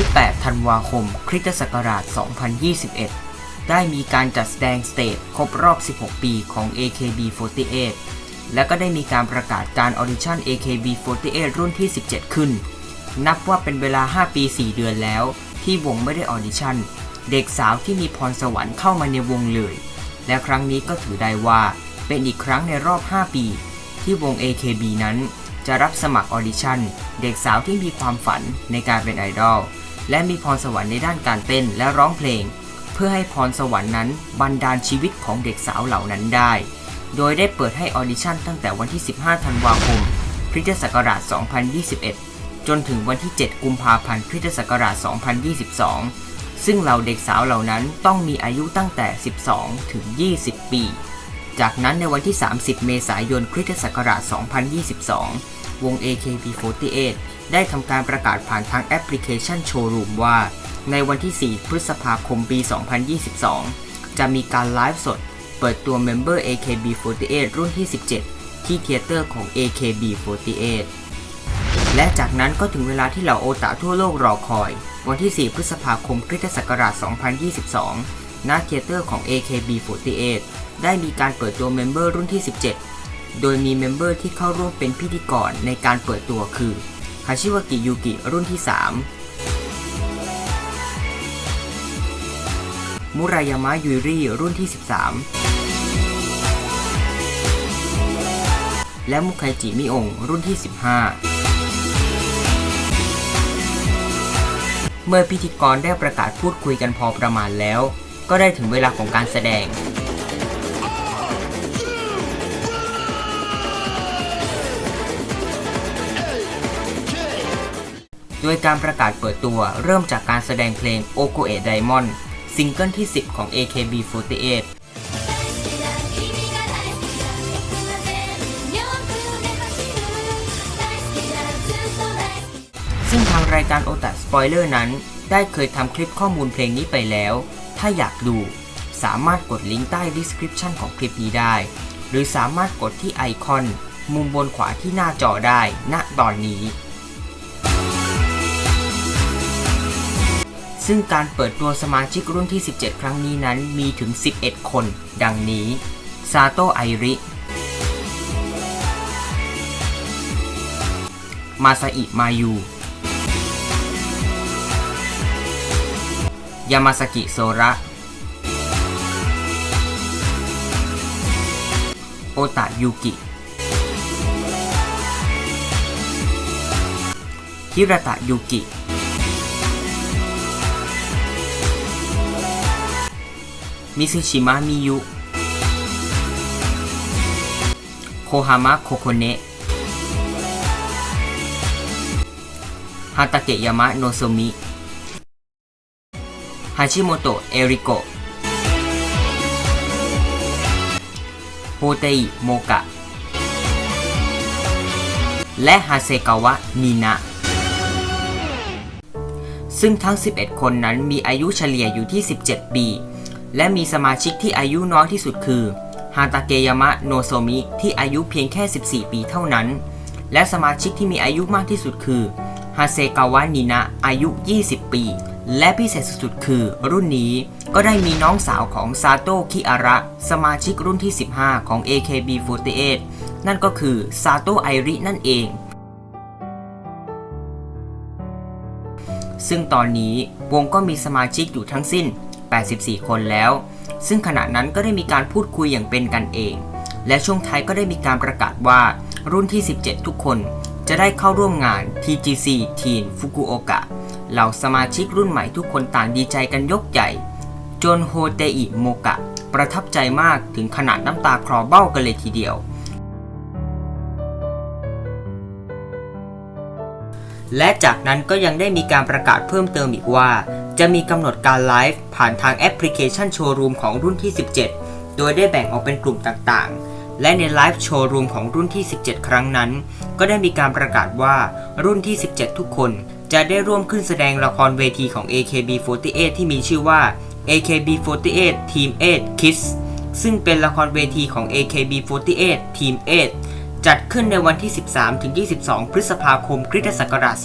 ที่ 8 ธันวาคม คริสตศักราช 2021 ได้มีการจัดแสดงสเตจครบรอบ 16 ปีของ AKB48 และก็ได้มีการประกาศการออดิชั่น AKB48 รุ่นที่ 17 ขึ้น นับว่าเป็นเวลา 5 ปี 4 เดือนแล้ว ที่วงไม่ได้ออดิชั่น เด็กสาวที่มีพรสวรรค์เข้ามาในวงเลย และครั้งนี้ก็ถือได้ว่า เป็นอีกครั้งในรอบ 5 ปี ที่วง AKB นั้นจะรับสมัครออดิชั่น เด็กสาวที่มีความฝันในการเป็นไอดอล และมีพรสวรรค์ในด้านการเต้นและร้องเพลง เพื่อให้พรสวรรค์นั้นบันดาลชีวิตของเด็กสาวเหล่านั้นได้ โดยได้เปิดให้ออดิชั่นตั้งแต่วันที่ 15 ธันวาคมคริสตศักราช 2021 จนถึงวันที่ 7 กุมภาพันธ์คริสตศักราช 2022 ซึ่งเหล่าเด็กสาวเหล่านั้นต้องมีอายุตั้งแต่ 12 ถึง 20 ปี จากนั้นในวันที่ 30 เมษายนคริสตศักราช 2022 วง AKB48 ได้ทำการประกาศผ่านทางแอปพลิเคชันโชว์รูมว่า ในวันที่ 4 พฤษภาคม ปี 2022 จะมีการไลฟ์สด เปิดตัวเมมเบอร์ AKB48 รุ่นที่ 17 ที่เทยเตอร์ของ AKB48 และจากนั้นก็ถึงเวลาที่เหล่าโอตาทั่วโลกรอคอย วันที่ 4 พฤษภาคมคริสตศักราช 2022 ณ เทยเตอร์ของ AKB48 ได้มีการเปิดตัวเมมเบอร์รุ่นที่ 17 โดยมีเมมเบอร์ที่เข้าร่วมเป็นพิธีกรในการเปิดตัวคือฮาชิวากิยูกิรุ่นที่ 3 มุรายามะยุริรุ่นที่ 13 และมุคไคจิมิองรุ่นที่ 15 เมื่อพิธีกรได้ประกาศพูดคุยกันพอประมาณแล้ว ก็ได้ถึงเวลาของการแสดง โดยการประกาศเปิดตัวเริ่มจากการแสดงเพลง o k o e Diamond ซิงเกิลที่ 10 ของ AKB48 ซึ่งทางรายการโอตาสปอยเลอร์นั้น ได้เคยทำคลิปข้อมูลเพลงนี้ไปแล้ว ถ้าอยากดูสามารถกดลิงก์ใต้ description ของคลิปนี้ได้ หรือสามารถกดที่ไอคอน มุมบนขวาที่หน้าจอได้ณตอนนี้ ซึ่งการเปิดตัวสมาชิกรุ่นที่ 17 ครั้งนี้นั้นมีถึง 11 คน ดังนี้ ซาโตไอริ มาซาอิมายู ยามาสกิโซระ โอตะยูกิ ฮิราตะยูกิ มิซึชิมะมิยุ โคฮามะโคโคเนะฮาตาเกะยามะโนโซมิ ฮาชิโมโตะเอริโกะโฮเตอิโมกะ และฮาเซกาวะนินะซึ่งทั้ง 11 คนนั้นมีอายุเฉลี่ยอยู่ที่ 17 ปี และมีสมาชิกที่อายุน้อยที่สุดคือฮาตาเกยามะโนโซมิที่อายุเพียงแค่ 14 ปีเท่านั้น และสมาชิกที่มีอายุมากที่สุดคือฮาเซกาวะนินะอายุ 20 ปี และพิเศษสุดๆคือ รุ่นนี้ก็ได้มีน้องสาวของซาโตะคิอาระ สมาชิกรุ่นที่ 15 ของ AKB48 นั่นก็คือซาโตะไอรินั่นเอง ซึ่งตอนนี้วงก็มีสมาชิกอยู่ทั้งสิ้น 84 คนแล้ว ซึ่งขณะนั้นก็ได้มีการพูดคุยอย่างเป็นกันเอง และช่วงท้ายก็ได้มีการประกาศว่ารุ่นที่ 17 ทุกคนจะได้เข้าร่วมงาน TGC Teen Fukuoka เหล่าสมาชิกรุ่นใหม่ทุกคนต่างดีใจกันยกใหญ่จนโฮเตอิโมกะ ประทับใจมากถึงขนาดน้ำตาคลอเบ้ากันเลยทีเดียว และจากนั้นก็ยังได้มีการประกาศเพิ่มเติมอีกว่า จะมีกำหนดการไลฟ์ผ่านทางแอปพลิเคชันโชว์รูมของรุ่นที่ 17 โดยได้แบ่งออกเป็นกลุ่มต่างๆ และในไลฟ์โชว์รูมของรุ่นที่ 17 ครั้งนั้น ก็ได้มีการประกาศว่ารุ่นที่ 17 ทุกคนจะได้ร่วมขึ้นแสดงละครเวทีของ AKB48 ที่มีชื่อว่า AKB48 Team 8 Kids ซึ่งเป็นละครเวทีของ AKB48 Team 8 จัดขึ้นในวันที่ 13-22 พฤษภาคมคริสตศักราช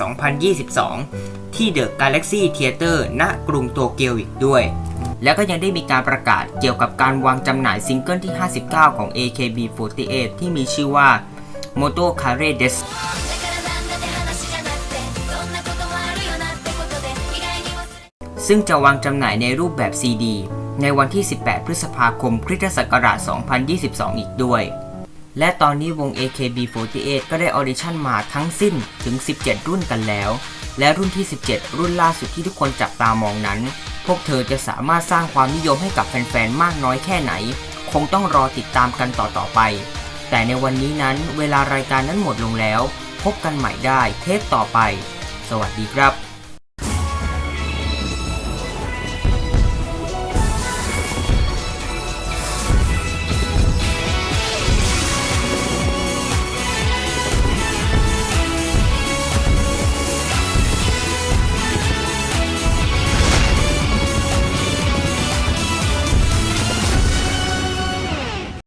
2022 ที่เดอะกาแล็กซี่เทเตอร์ณกรุงโตเกียวอีกด้วย และก็ยังได้มีการประกาศเกี่ยวกับการวางจำหน่ายซิงเกิลที่ 59 ของ AKB48 ที่มีชื่อว่า Moto k a r e d e s ซึ่งจะวางจำหน่ายในรูปแบบซีดีในวันที่ 18 พฤษภาคม คริสตศักราช 2022 อีกด้วย และตอนนี้วง AKB48 ก็ได้ออดิชั่นมาทั้งสิ้นถึง 17 รุ่นกันแล้ว และรุ่นที่ 17 รุ่นล่าสุดที่ทุกคนจับตามองนั้น พวกเธอจะสามารถสร้างความนิยมให้กับแฟนๆ มากน้อยแค่ไหน คงต้องรอติดตามกันต่อๆไป แต่ในวันนี้นั้นเวลารายการนั้นหมดลงแล้ว พบกันใหม่ได้เทปต่อไป สวัสดีครับ